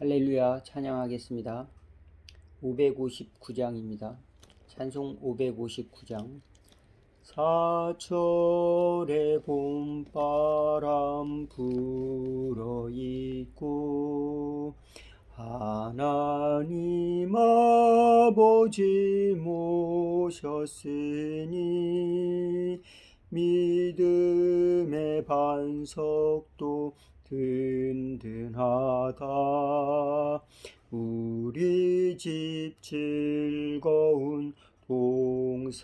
할렐루야 찬양하겠습니다. 559장입니다. 찬송 559장 사철의 봄바람 불어 있고 하나님 아버지 모셨으니 믿음의 반석도 든든하다. 우리 집 즐거운 동산이라.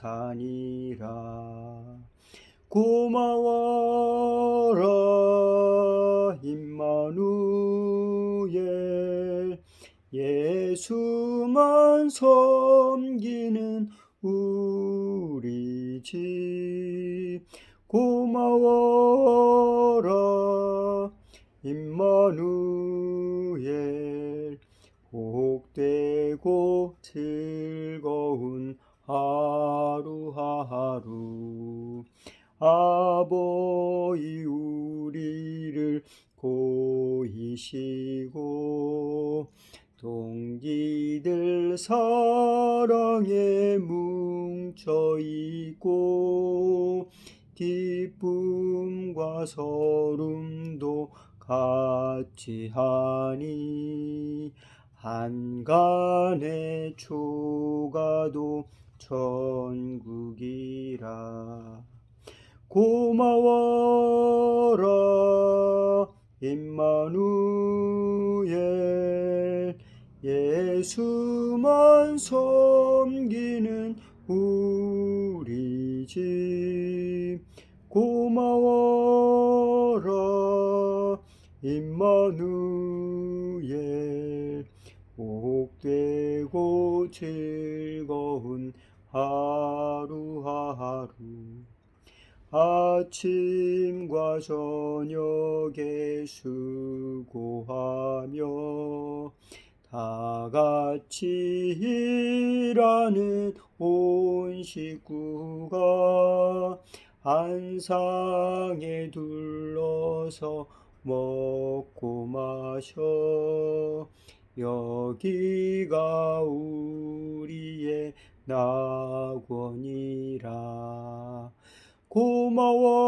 고마워라 임마누엘. 예수만 섬기는 아버지 우리를 고이시고 동기들 사랑에 뭉쳐 있고 기쁨과 서름도 같이 하니 한간의 초가도 천국이라 고마워라 임마누엘. 예수만 섬기는 우리 집 고마워라 임마누엘. 복되고 즐거운 하루하루 아침과 저녁에 수고하며 다 같이 일하는 온 식구가 한상에 둘러서 먹고 마셔. 여기가 우리의 낙원이라 고마워라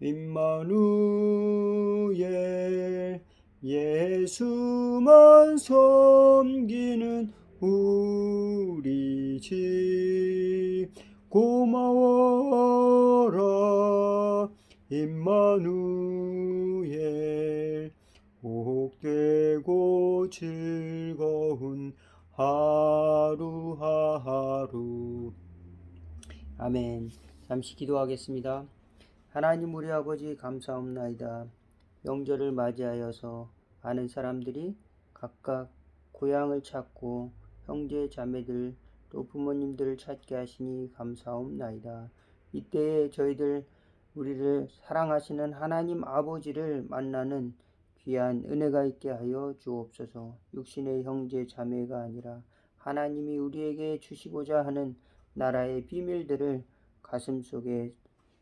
임마누엘. 예수만 섬기는 우리 집 고마워라 임마누엘. 복되고 즐거운 하루하루 아멘 잠시 기도하겠습니다 하나님 우리 아버지 감사옵나이다 명절을 맞이하여서 많은 사람들이 각각 고향을 찾고 형제 자매들 또 부모님들을 찾게 하시니 감사옵나이다. 이때에 저희들 우리를 사랑하시는 하나님 아버지를 만나는 귀한 은혜가 있게 하여 주옵소서. 육신의 형제 자매가 아니라 하나님이 우리에게 주시고자 하는 나라의 비밀들을 가슴 속에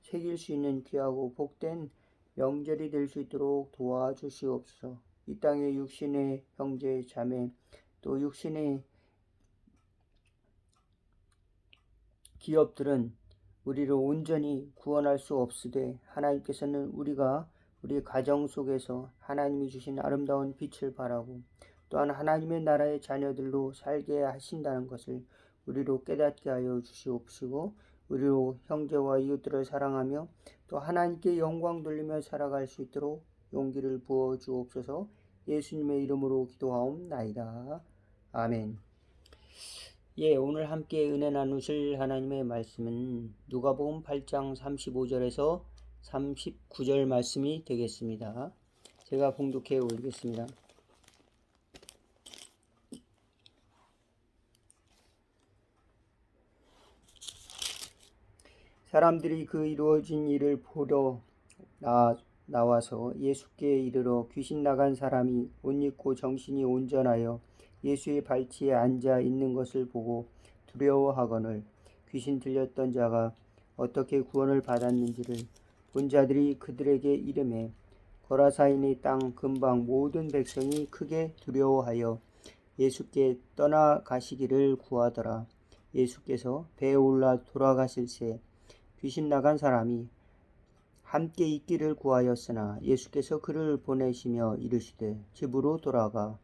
새길 수 있는 귀하고 복된 명절이 될 수 있도록 도와주시옵소서. 이 땅의 육신의 형제 자매 또 육신의 기업들은 우리를 온전히 구원할 수 없으되 하나님께서는 우리가 우리 가정 속에서 하나님이 주신 아름다운 빛을 바라고 또한 하나님의 나라의 자녀들로 살게 하신다는 것을 우리로 깨닫게 하여 주시옵시고 우리로 형제와 이웃들을 사랑하며 또 하나님께 영광 돌리며 살아갈 수 있도록 용기를 부어 주옵소서 예수님의 이름으로 기도하옵나이다. 아멘. 예, 오늘 함께 은혜 나누실 하나님의 말씀은 누가복음 8장 35절에서 39절 말씀이 되겠습니다. 제가 봉독해 올리겠습니다. 사람들이 그 이루어진 일을 보러 나, 나와서 예수께 이르러 귀신 나간 사람이 옷 입고 정신이 온전하여 예수의 발치에 앉아 있는 것을 보고 두려워하거늘 귀신 들렸던 자가 어떻게 구원을 받았는지를 본 자들이 그들에게 이름해 거라사인의 땅 근방 모든 백성이 크게 두려워하여 예수께 떠나가시기를 구하더라. 예수께서 배에 올라 돌아가실새 귀신 나간 사람이 함께 있기를 구하였으나 예수께서 그를 보내시며 이르시되 집으로 돌아가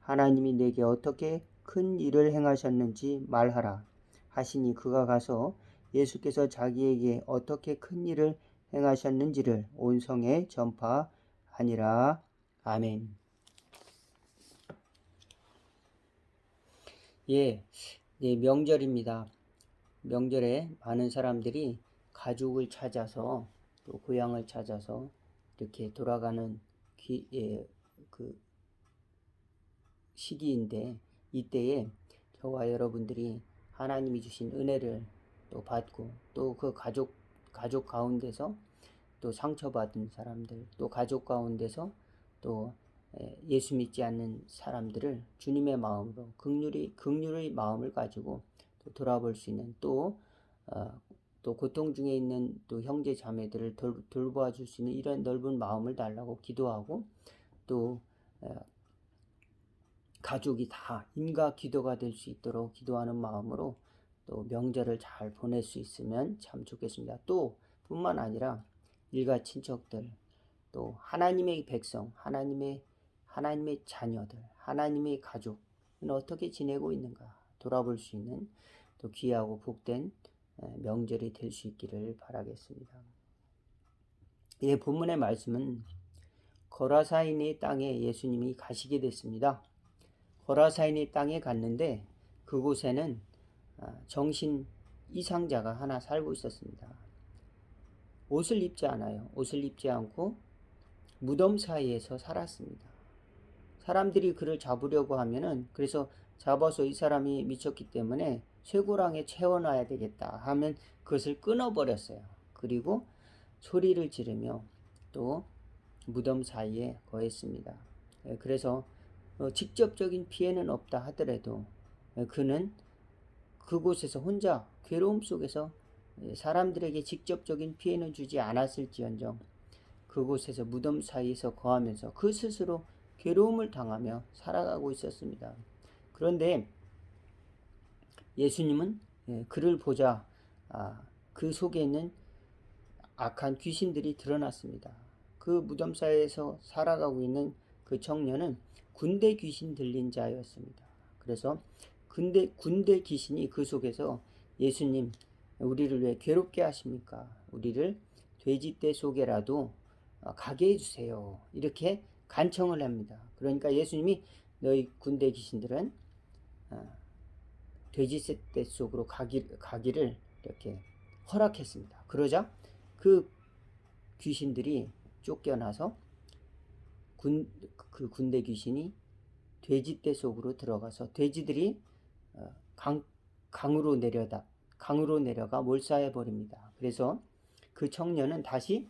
하나님이 내게 어떻게 큰 일을 행하셨는지 말하라 하시니 그가 가서 예수께서 자기에게 어떻게 큰 일을 행하셨는지를 온 성에 전파하니라. 아멘. 예, 네, 명절입니다. 명절에 많은 사람들이 가족을 찾아서 또 고향을 찾아서 이렇게 돌아가는 기, 예, 그 시기인데 이때에 저와 여러분들이 하나님이 주신 은혜를 또 받고 또 그 가족 가족 가운데서 또 상처받은 사람들 또 가족 가운데서 또 예, 예수 믿지 않는 사람들을 주님의 마음으로 극률이 극률의 마음을 가지고 또 돌아볼 수 있는 또 어, 또 고통 중에 있는 또 형제 자매들을 돌, 돌보아 줄 수 있는 이런 넓은 마음을 달라고 기도하고 또 어, 가족이 다 인가 기도가 될 수 있도록 기도하는 마음으로 또 명절을 잘 보낼 수 있으면 참 좋겠습니다. 또 뿐만 아니라 일가 친척들 또 하나님의 백성 하나님의 하나님의 자녀들 하나님의 가족은 어떻게 지내고 있는가 돌아볼 수 있는 또 귀하고 복된 명절이 될 수 있기를 바라겠습니다. 예, 본문의 말씀은 거라사인의 땅에 예수님이 가시게 됐습니다. 거라사인의 땅에 갔는데 그곳에는 아, 정신 이상자가 하나 살고 있었습니다. 옷을 입지 않아요. 옷을 입지 않고 무덤 사이에서 살았습니다. 사람들이 그를 잡으려고 하면은 그래서 잡아서 이 사람이 미쳤기 때문에 쇠고랑에 채워놔야 되겠다 하면 그것을 끊어버렸어요. 그리고 소리를 지르며 또 무덤 사이에 거했습니다. 예, 그래서 어, 직접적인 피해는 없다 하더라도 예, 그는 그곳에서 혼자 괴로움 속에서 예, 사람들에게 직접적인 피해는 주지 않았을지언정 그곳에서 무덤 사이에서 거하면서 그 스스로 괴로움을 당하며 살아가고 있었습니다. 그런데 예수님은 예, 그를 보자 아, 그 속에 있는 악한 귀신들이 드러났습니다. 그 무덤 사이에서 살아가고 있는 그 청년은 군대 귀신 들린 자였습니다. 그래서 군대 군대 귀신이 그 속에서 예수님 우리를 왜 괴롭게 하십니까? 우리를 돼지떼 속에라도 가게 해주세요. 이렇게 간청을 합니다. 그러니까 예수님이 너희 군대 귀신들은 돼지떼 속으로 가기, 가기를 이렇게 허락했습니다. 그러자 그 귀신들이 쫓겨나서 군, 그 군대 귀신이 돼지떼 속으로 들어가서 돼지들이 어, 강, 강으로 내려다 강으로 내려가 몰사해 버립니다. 그래서 그 청년은 다시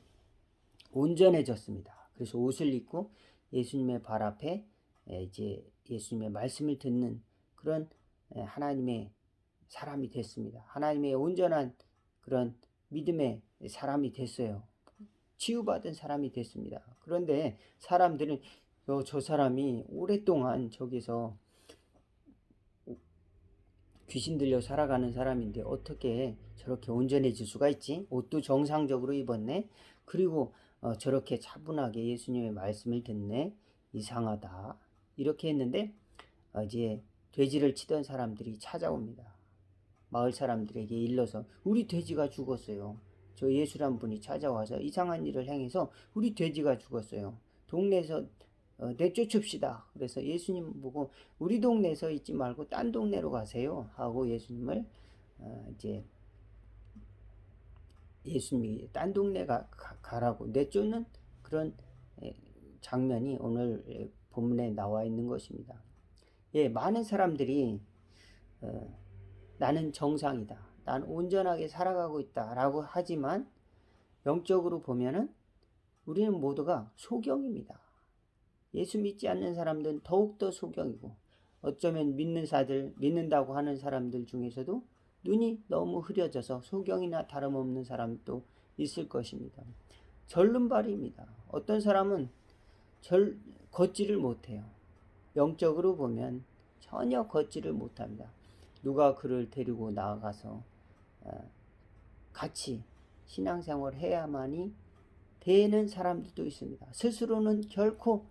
온전해졌습니다. 그래서 옷을 입고 예수님의 발 앞에 이제 예수님의 말씀을 듣는 그런 하나님의 사람이 됐습니다. 하나님의 온전한 그런 믿음의 사람이 됐어요. 치유받은 사람이 됐습니다. 그런데 사람들은 어, 저 사람이 오랫동안 저기서 귀신 들려 살아가는 사람인데 어떻게 저렇게 온전해질 수가 있지? 옷도 정상적으로 입었네. 그리고 어, 저렇게 차분하게 예수님의 말씀을 듣네. 이상하다. 이렇게 했는데 어, 이제 돼지를 치던 사람들이 찾아옵니다. 마을 사람들에게 일러서 우리 돼지가 죽었어요. 저 예수란 분이 찾아와서 이상한 일을 행해서 우리 돼지가 죽었어요. 동네에서 어, 내쫓읍시다. 그래서 예수님 보고 우리 동네에서 있지 말고 딴 동네로 가세요. 하고 예수님을 어, 이제 예수님이 딴 동네 가, 가 라고 내쫓는 그런 장면이 오늘 본문에 나와 있는 것입니다. 예, 많은 사람들이 어, 나는 정상이다. 난 온전하게 살아가고 있다라고 하지만 영적으로 보면은 우리는 모두가 소경입니다. 예수 믿지 않는 사람들은 더욱더 소경이고 어쩌면 믿는 사들, 믿는다고 하는 사람들 중에서도 눈이 너무 흐려져서 소경이나 다름없는 사람도 있을 것입니다. 절름발이입니다. 어떤 사람은 절 걷지를 못해요. 영적으로 보면 전혀 걷지를 못합니다. 누가 그를 데리고 나가서 어, 같이 신앙생활 해야만이 되는 사람들도 있습니다. 스스로는 결코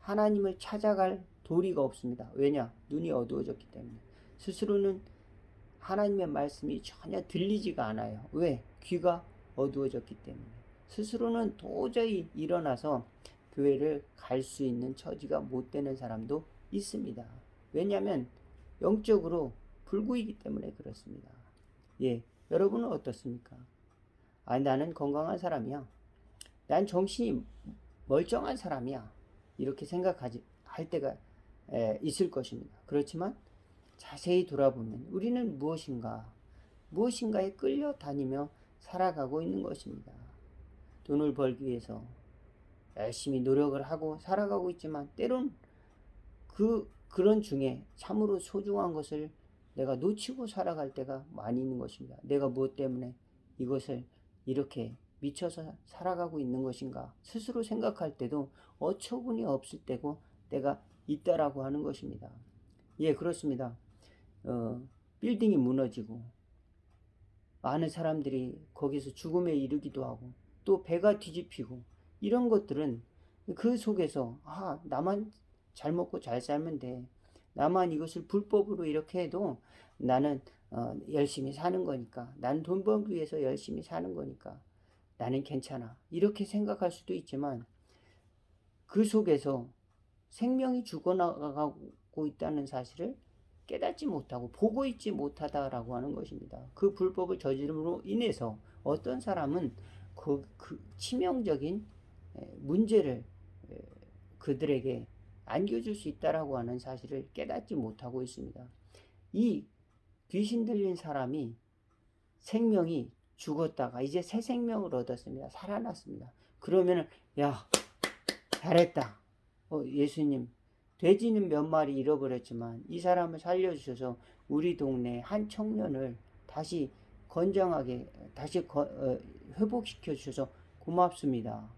하나님을 찾아갈 도리가 없습니다. 왜냐? 눈이 어두워졌기 때문에. 스스로는 하나님의 말씀이 전혀 들리지가 않아요. 왜? 귀가 어두워졌기 때문에. 스스로는 도저히 일어나서 교회를 갈 수 있는 처지가 못 되는 사람도 있습니다. 왜냐하면 영적으로 불구이기 때문에 그렇습니다. 예, 여러분은 어떻습니까? 아, 나는 건강한 사람이야. 난 정신이 멀쩡한 사람이야. 이렇게 생각하지 할 때가 에, 있을 것입니다. 그렇지만 자세히 돌아보면 우리는 무엇인가 무엇인가에 끌려다니며 살아가고 있는 것입니다. 돈을 벌기 위해서 열심히 노력을 하고 살아가고 있지만 때론 그 그런 중에 참으로 소중한 것을 내가 놓치고 살아갈 때가 많이 있는 것입니다. 내가 무엇 때문에 이것을 이렇게 미쳐서 살아가고 있는 것인가 스스로 생각할 때도 어처구니 없을 때고 때가 있다라고 하는 것입니다. 예, 그렇습니다. 어, 빌딩이 무너지고 많은 사람들이 거기서 죽음에 이르기도 하고 또 배가 뒤집히고 이런 것들은 그 속에서 아 나만 잘 먹고 잘 살면 돼 나만 이것을 불법으로 이렇게 해도 나는 어, 열심히 사는 거니까 난 돈 벌기 위해서 열심히 사는 거니까 나는 괜찮아 이렇게 생각할 수도 있지만 그 속에서 생명이 죽어나가고 있다는 사실을 깨닫지 못하고 보고 있지 못하다라고 하는 것입니다. 그 불법을 저지름으로 인해서 어떤 사람은 그, 그 치명적인 문제를 그들에게 안겨줄 수 있다라고 하는 사실을 깨닫지 못하고 있습니다. 이 귀신 들린 사람이 생명이 죽었다가 이제 새 생명을 얻었습니다. 살아났습니다. 그러면은 야 잘했다. 어, 예수님 돼지는 몇 마리 잃어버렸지만 이 사람을 살려주셔서 우리 동네 한 청년을 다시 건장하게 다시 거, 어, 회복시켜 주셔서 고맙습니다.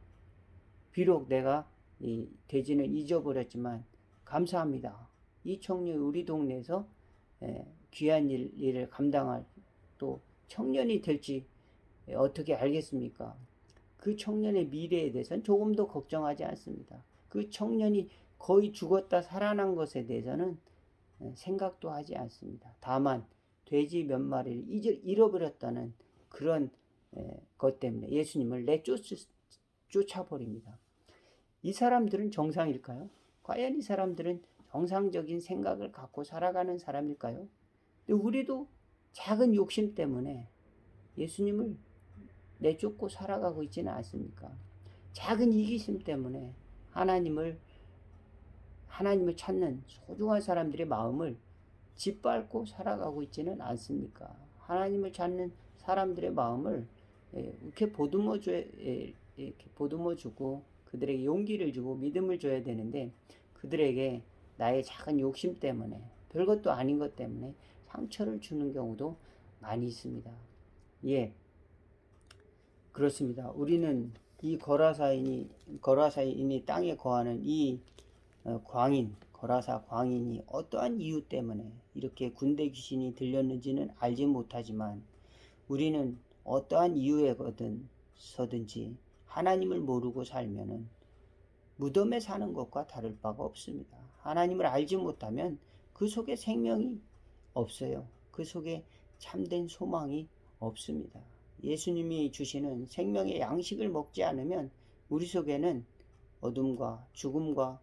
비록 내가 이 돼지는 잊어버렸지만 감사합니다. 이 청년이 우리 동네에서 에, 귀한 일, 일을 감당할 또 청년이 될지 어떻게 알겠습니까? 그 청년의 미래에 대해서는 조금 더 걱정하지 않습니다. 그 청년이 거의 죽었다 살아난 것에 대해서는 생각도 하지 않습니다. 다만 돼지 몇 마리를 잃어버렸다는 그런 것 때문에 예수님을 내쫓아버립니다. 이 사람들은 정상일까요? 과연 이 사람들은 정상적인 생각을 갖고 살아가는 사람일까요? 우리도 작은 욕심 때문에 예수님을 내쫓고 살아가고 있지는 않습니까? 작은 이기심 때문에 하나님을 하나님을 찾는 소중한 사람들의 마음을 짓밟고 살아가고 있지는 않습니까? 하나님을 찾는 사람들의 마음을 예, 이렇게 보듬어 줘 예, 이렇게 보듬어 주고 그들에게 용기를 주고 믿음을 줘야 되는데 그들에게 나의 작은 욕심 때문에 별것도 아닌 것 때문에 상처를 주는 경우도 많이 있습니다. 예. 그렇습니다. 우리는 이 거라사인이 거라사인이 땅에 거하는 이 어, 광인, 거라사 광인이 어떠한 이유 때문에 이렇게 군대 귀신이 들렸는지는 알지 못하지만 우리는 어떠한 이유에거든 서든지 하나님을 모르고 살면은 무덤에 사는 것과 다를 바가 없습니다. 하나님을 알지 못하면 그 속에 생명이 없어요. 그 속에 참된 소망이 없습니다. 예수님이 주시는 생명의 양식을 먹지 않으면 우리 속에는 어둠과 죽음과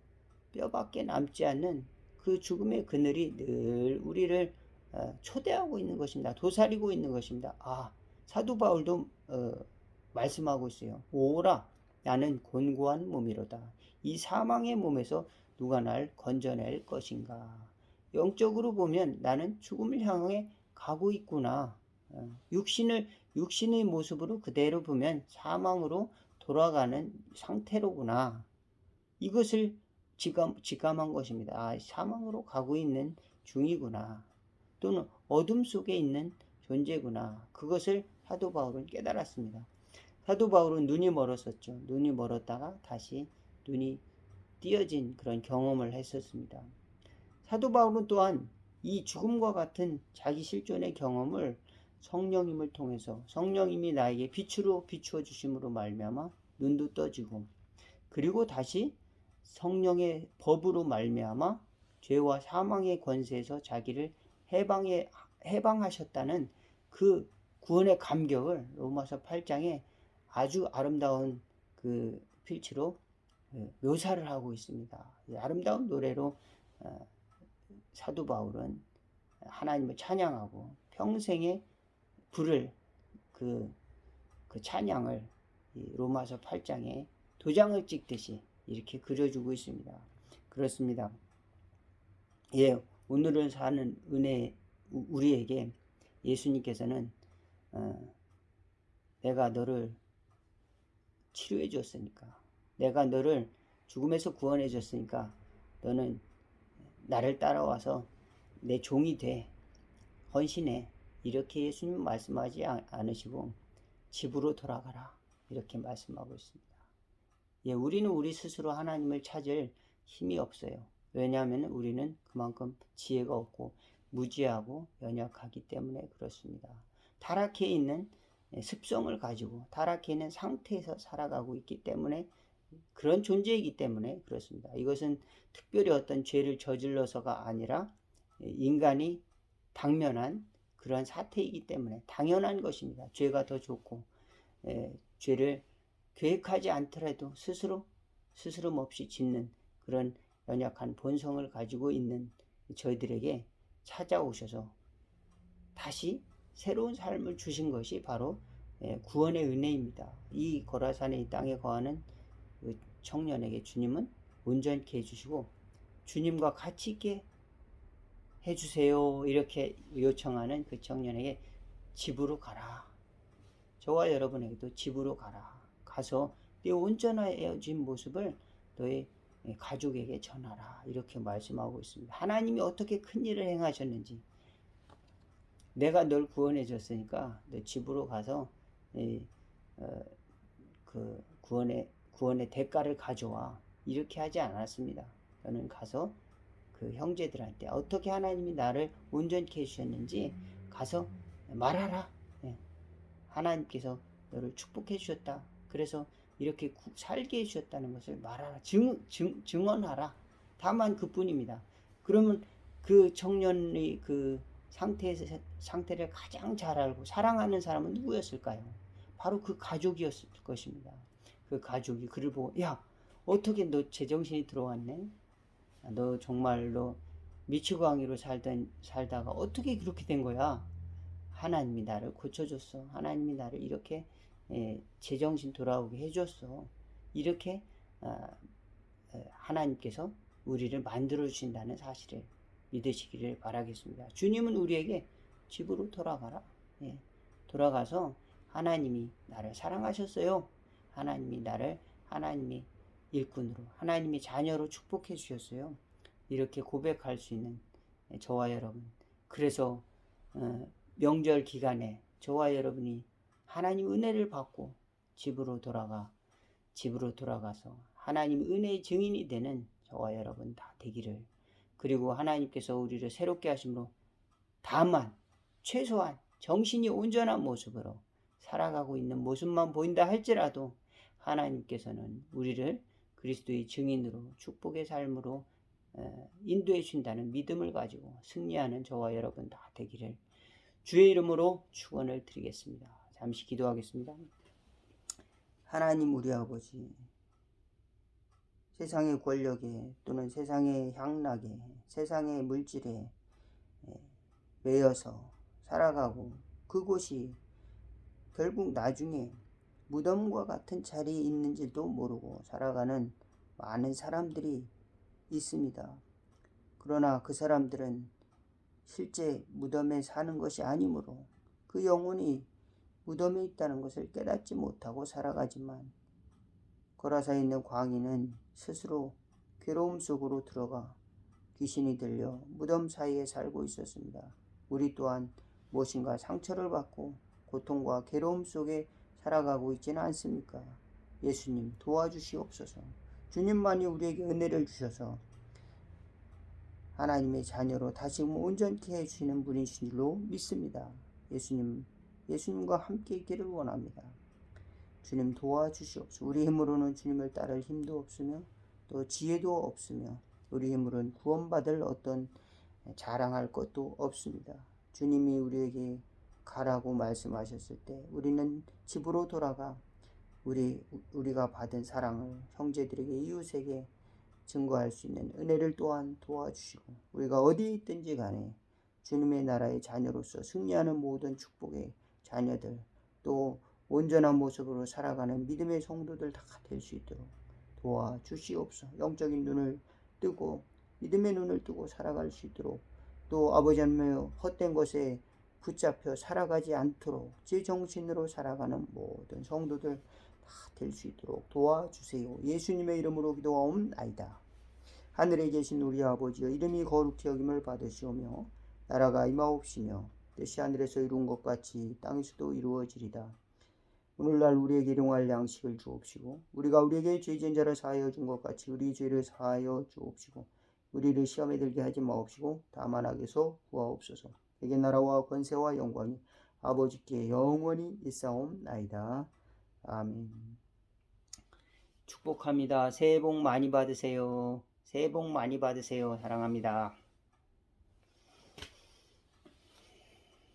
뼈밖에 남지 않는 그 죽음의 그늘이 늘 우리를 어, 초대하고 있는 것입니다. 도사리고 있는 것입니다. 아, 사도 바울도 어, 말씀하고 있어요. 오라, 나는 곤고한 몸이로다. 이 사망의 몸에서 누가 날 건져낼 것인가? 영적으로 보면 나는 죽음을 향해 가고 있구나. 어, 육신을 육신의 모습으로 그대로 보면 사망으로 돌아가는 상태로구나. 이것을 지감, 지감한 것입니다. 아, 사망으로 가고 있는 중이구나. 또는 어둠 속에 있는 존재구나. 그것을 사도 바울은 깨달았습니다. 사도 바울은 눈이 멀었었죠. 눈이 멀었다가 다시 눈이 띄어진 그런 경험을 했었습니다. 사도 바울은 또한 이 죽음과 같은 자기 실존의 경험을 성령님을 통해서 성령님이 나에게 빛으로 비추어 주심으로 말미암아 눈도 떠지고 그리고 다시 성령의 법으로 말미암아 죄와 사망의 권세에서 자기를 해방해 해방하셨다는 그 구원의 감격을 로마서 8장에 아주 아름다운 그 필치로 예, 묘사를 하고 있습니다. 이 아름다운 노래로 어, 사도 바울은 하나님을 찬양하고 평생에 부를 그, 그 찬양을 이 로마서 8장에 도장을 찍듯이 이렇게 그려주고 있습니다. 그렇습니다. 예, 오늘을 사는 은혜 우- 우리에게 예수님께서는 어, 내가 너를 치료해 줬으니까 내가 너를 죽음에서 구원해 줬으니까 너는 나를 따라와서 내 종이 돼 헌신해 이렇게 예수님 말씀하지 않- 않으시고 집으로 돌아가라 이렇게 말씀하고 있습니다. 예, 우리는 우리 스스로 하나님을 찾을 힘이 없어요. 왜냐하면 우리는 그만큼 지혜가 없고 무지하고 연약하기 때문에 그렇습니다. 타락해 있는 예, 습성을 가지고 타락해 있는 상태에서 살아가고 있기 때문에 그런 존재이기 때문에 그렇습니다. 이것은 특별히 어떤 죄를 저질러서가 아니라 예, 인간이 당면한 그런 사태이기 때문에 당연한 것입니다. 죄가 더 좋고 예, 죄를 계획하지 않더라도 스스로 스스럼 없이 짓는 그런 연약한 본성을 가지고 있는 저희들에게 찾아오셔서 다시 새로운 삶을 주신 것이 바로 예, 구원의 은혜입니다. 이 고라산의 이 땅에 거하는 그 청년에게 주님은 온전케 해주시고 주님과 같이 있게 해주세요. 이렇게 요청하는 그 청년에게 집으로 가라. 저와 여러분에게도 집으로 가라. 가서 내 온전해진 모습을 너의 가족에게 전하라. 이렇게 말씀하고 있습니다. 하나님이 어떻게 큰 일을 행하셨는지 내가 널 구원해 줬으니까 너 집으로 가서 이, 어, 그 구원의 구원의 대가를 가져와 이렇게 하지 않았습니다. 저는 가서 그 형제들한테 어떻게 하나님이 나를 온전케 해주셨는지 가서 말하라. 예. 하나님께서 너를 축복해 주셨다. 그래서 이렇게 구- 살게 해주셨다는 것을 말하라. 증, 증, 증언하라. 다만 그 뿐입니다. 그러면 그 청년의 그 상태에서 상태를 가장 잘 알고 사랑하는 사람은 누구였을까요? 바로 그 가족이었을 것입니다. 그 가족이 그를 보고 야 어떻게 너 제정신이 들어왔네? 너 정말로 미치광이로 살던 살다가 어떻게 그렇게 된 거야? 하나님이 나를 고쳐줬어. 하나님이 나를 이렇게 예, 제정신 돌아오게 해줬어. 이렇게 아, 에, 하나님께서 우리를 만들어 주신다는 사실을 믿으시기를 바라겠습니다. 주님은 우리에게 집으로 돌아가라. 예, 돌아가서 하나님이 나를 사랑하셨어요. 하나님이 나를 하나님이 일꾼으로 하나님이 자녀로 축복해 주셨어요. 이렇게 고백할 수 있는 저와 여러분. 그래서 어, 명절 기간에 저와 여러분이 하나님 은혜를 받고 집으로 돌아가 집으로 돌아가서 하나님 은혜의 증인이 되는 저와 여러분 다 되기를 그리고 하나님께서 우리를 새롭게 하심으로 다만 최소한 정신이 온전한 모습으로 살아가고 있는 모습만 보인다 할지라도 하나님께서는 우리를 그리스도의 증인으로 축복의 삶으로 에, 인도해 주신다는 믿음을 가지고 승리하는 저와 여러분 다 되기를 주의 이름으로 축원을 드리겠습니다. 잠시 기도하겠습니다. 하나님 우리 아버지 세상의 권력에 또는 세상의 향락에 세상의 물질에 에, 매여서 살아가고 그곳이 결국 나중에 무덤과 같은 자리에 있는지도 모르고 살아가는 많은 사람들이 있습니다. 그러나 그 사람들은 실제 무덤에 사는 것이 아니므로 그 영혼이 무덤에 있다는 것을 깨닫지 못하고 살아가지만 거라사에 있는 광인은 스스로 괴로움 속으로 들어가 귀신이 들려 무덤 사이에 살고 있었습니다. 우리 또한 무엇인가 상처를 받고 고통과 괴로움 속에 살아가고 있지는 않습니까? 예수님 도와주시옵소서. 주님만이 우리에게 은혜를 주셔서 하나님의 자녀로 다시금 온전케 해주시는 분이신 줄로 믿습니다. 예수님, 예수님과 함께 있기를 원합니다. 주님 도와주시옵소서. 우리 힘으로는 주님을 따를 힘도 없으며 또 지혜도 없으며 우리 힘으로는 구원받을 어떤 자랑할 것도 없습니다. 주님이 우리에게 가라고 말씀하셨을 때 우리는 집으로 돌아가 우리 우리가 받은 사랑을 형제들에게 이웃에게 증거할 수 있는 은혜를 또한 도와주시고 우리가 어디 있든지 간에 주님의 나라의 자녀로서 승리하는 모든 축복의 자녀들 또 온전한 모습으로 살아가는 믿음의 성도들 다 될 수 있도록 도와주시옵소서. 영적인 눈을 뜨고 믿음의 눈을 뜨고 살아갈 수 있도록 또 아버지 하나님의 헛된 것에 붙잡혀 살아가지 않도록 제 정신으로 살아가는 모든 성도들 다 될 수 있도록 도와주세요. 예수님의 이름으로 기도하옵나이다. 하늘에 계신 우리 아버지여 이름이 거룩히 여김을 받으시오며 나라가 임하옵시며 뜻이 하늘에서 이룬 것 같이 땅에서도 이루어지리다. 오늘날 우리에게 일용할 양식을 주옵시고 우리가 우리에게 죄진 자를 사하여 준 것 같이 우리 죄를 사하여 주옵시고 우리를 시험에 들게 하지 마옵시고 다만 악에서 구하옵소서. 내게 나라와 권세와 영광이 아버지께 영원히 있사옵나이다. 아멘. 축복합니다. 새해 복 많이 받으세요. 새해 복 많이 받으세요. 사랑합니다.